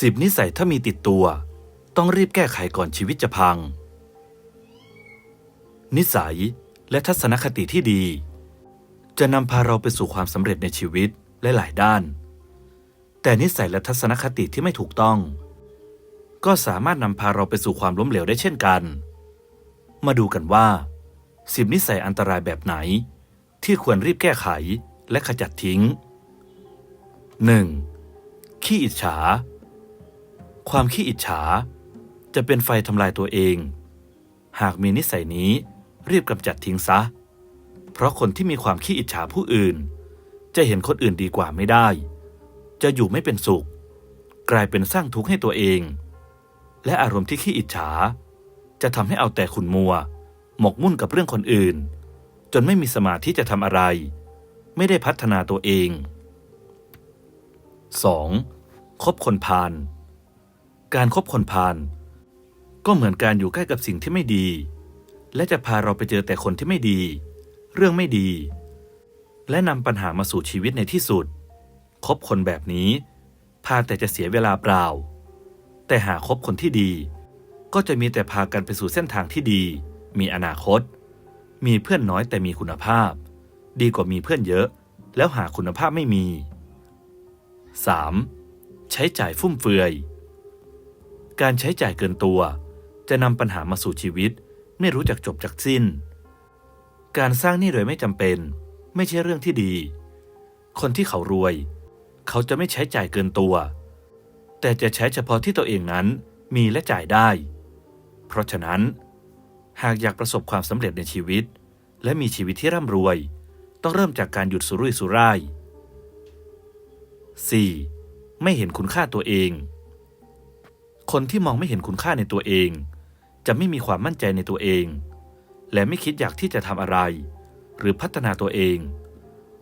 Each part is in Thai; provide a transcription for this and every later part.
สิบนิสัยถ้ามีติดตัว ต้องรีบแก้ไขก่อนชีวิตจะพัง นิสัยและทัศนคติที่ดี จะนำพาเราไปสู่ความสำเร็จในชีวิตและหลายด้าน แต่นิสัยและทัศนคติที่ไม่ถูกต้อง ก็สามารถนำพาเราไปสู่ความล้มเหลวได้เช่นกัน มาดูกันว่าสิบนิสัยอันตรายแบบไหน ที่ควรรีบแก้ไขและขจัดทิ้ง 1. ขี้อิจฉา ความขี้อิจฉา จะเป็นไฟทำลายตัวเอง หากมีนิสัยนี้รีบกำจัดทิ้งซะ เพราะคนที่มีความขี้อิจฉาผู้อื่น จะเห็นคนอื่นดีกว่าไม่ได้ จะอยู่ไม่เป็นสุข กลายเป็นสร้างทุกข์ให้ตัวเอง และอารมณ์ที่ขี้อิจฉา จะทำให้เอาแต่ขุนมัว หมกมุ่นกับเรื่องคนอื่น จนไม่มีสมาธิจะทำอะไร ไม่ได้พัฒนาตัวเอง 2. คบคนพาล การคบคนพาลก็เหมือนการอยู่ใกล้กับสิ่งที่ไม่ดี และจะพาเราไปเจอแต่คนที่ไม่ดี เรื่องไม่ดี และนำปัญหามาสู่ชีวิตในที่สุด คบคนแบบนี้ พาแต่จะเสียเวลาเปล่า แต่หาคบคนที่ดี ก็จะมีแต่พากันไปสู่เส้นทางที่ดี มีอนาคต มีเพื่อนน้อยแต่มีคุณภาพ ดีกว่ามีเพื่อนเยอะ แล้วหาคุณภาพไม่มี 3. ใช้จ่ายฟุ่มเฟือย การใช้จ่ายเกินตัว จะนำปัญหามาสู่ชีวิต ไม่รู้จักจบจากสิ้น การสร้างหนี้โดยไม่จำเป็น ไม่ใช่เรื่องที่ดี คนที่เขารวย เขาจะไม่ใช้จ่ายเกินตัว แต่จะใช้เฉพาะที่ตัวเองนั้นมีและจ่ายได้ เพราะฉะนั้น หากอยากประสบความสำเร็จในชีวิต และมีชีวิตที่ร่ำรวย ต้องเริ่มจากการหยุดสุรุ่ยสุร่าย 4. ไม่เห็นคุณค่าตัวเอง คนที่มองไม่เห็นคุณค่าในตัวเอง จะไม่มีความมั่นใจในตัวเอง และไม่คิดอยากที่จะทำอะไร หรือพัฒนาตัวเอง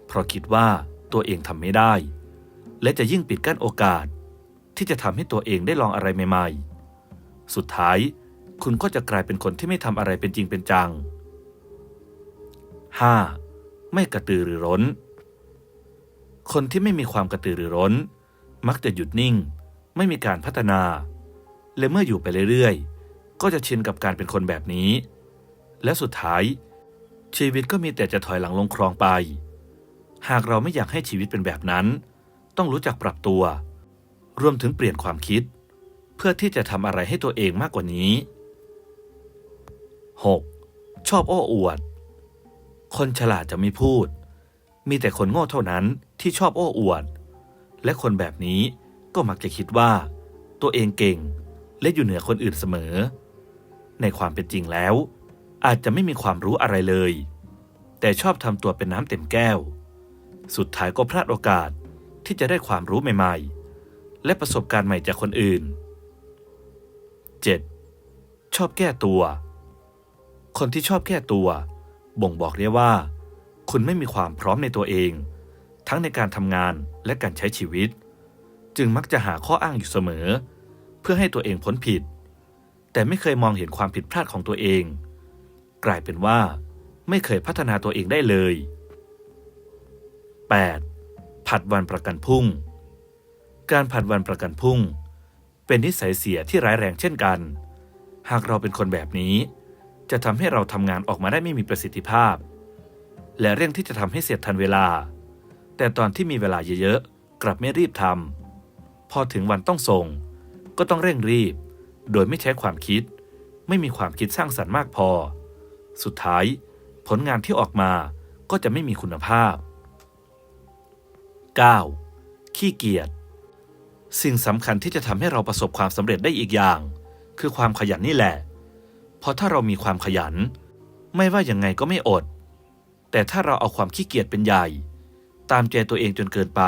เพราะคิดว่าตัวเองทำไม่ได้ และจะยิ่งปิดกั้นโอกาส ที่จะทำให้ตัวเองได้ลองอะไรใหม่ ๆ สุดท้ายคุณก็จะกลายเป็นคนที่ไม่ทำอะไรเป็นจริงเป็นจัง 5. ไม่กระตือรือร้น คนที่ไม่มีความกระตือรือร้น มักจะหยุดนิ่ง ไม่มีการพัฒนา และเมื่ออยู่ไปเรื่อยๆ ก็จะชินกับการเป็นคนแบบนี้ และสุดท้าย ชีวิตก็มีแต่จะถอยหลังลงคลองไป หากเราไม่อยากให้ชีวิตเป็นแบบนั้น ต้องรู้จักปรับตัว รวมถึงเปลี่ยนความคิด เพื่อที่จะทำอะไรให้ตัวเองมากกว่านี้ 6. ชอบโอ้อวด คนฉลาดจะไม่พูด มีแต่คนโง่เท่านั้นที่ชอบโอ้อวด และคนแบบนี้ก็มักจะคิดว่า ตัวเองเก่ง และอยู่เหนือคนอื่นเสมอ ในความเป็นจริงแล้ว อาจจะไม่มีความรู้อะไรเลย แต่ชอบทำตัวเป็นน้ำเต็มแก้ว สุดท้ายก็พลาดโอกาสที่จะได้ความรู้ใหม่ๆ และประสบการณ์ใหม่จากคนอื่น 7. ชอบแก้ตัว คนที่ชอบแก้ตัว บ่งบอกได้ว่า คุณไม่มีความพร้อมในตัวเอง ทั้งในการทำงานและการใช้ชีวิต จึงมักจะหาข้ออ้างอยู่เสมอเเพื่อให้ตัวเองพ้นผิด แต่ไม่เคยมองเห็นความผิดพลาดของตัวเอง กลายเป็นว่า ไม่เคยพัฒนาตัวเองได้เลย 8. ผัดวันประกันพรุ่ง การผัดวันประกันพรุ่ง เป็นนิสัยเสียที่ร้ายแรงเช่นกัน หากเราเป็นคนแบบนี้ จะทำให้เราทำงานออกมาได้ไม่มีประสิทธิภาพ และเร่งที่จะทำให้เสร็จทันเวลา แต่ตอนที่มีเวลาเยอะๆกลับไม่รีบทำพอถึงวันต้องส่ง ก็ต้องเร่งรีบ โดยไม่ใช้ความคิด ไม่มีความคิดสร้างสรรค์มากพอ สุดท้าย ผลงานที่ออกมาก็จะไม่มีคุณภาพ 9. ขี้เกียจสิ่งสำคัญที่จะทำให้เราประสบความสำเร็จได้อีกอย่าง คือความขยันนี่แหละ เพราะถ้าเรามีความขยัน ไม่ว่ายังไงก็ไม่อด แต่ถ้าเราเอาความขี้เกียจเป็นใหญ่ ตามใจตัวเองจนเกินไป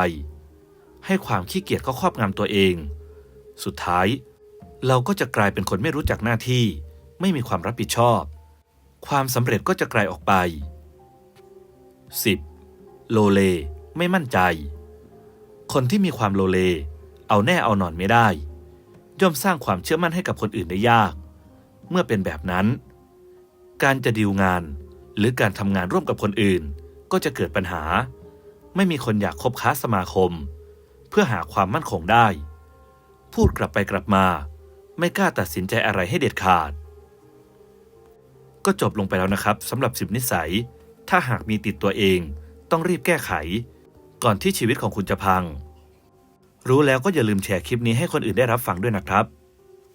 ให้ความขี้เกียจเขาครอบงำตัวเอง สุดท้าย เราก็จะกลายเป็นคนไม่รู้จักหน้าที่ ไม่มีความรับผิดชอบ ความสำเร็จก็จะไกลออกไป 10. โลเลไม่มั่นใจ คนที่มีความโลเล เอาแน่เอานอนไม่ได้ ย่อมสร้างความเชื่อมั่นให้กับคนอื่นได้ยาก เมื่อเป็นแบบนั้น การจะดีลงานหรือการทำงานร่วมกับคนอื่น ก็จะเกิดปัญหา ไม่มีคนอยากคบค้าสมาคม เพื่อหาความมั่นคงได้ พูดกลับไปกลับมา ไม่กล้าตัดสินใจอะไรให้เด็ดขาด ก็จบลงไปแล้วนะครับสำหรับสิบนิสัย ถ้าหากมีติดตัวเอง ต้องรีบแก้ไข ก่อนที่ชีวิตของคุณจะพัง รู้แล้วก็อย่าลืมแชร์คลิปนี้ให้คนอื่นได้รับฟังด้วยนะครับ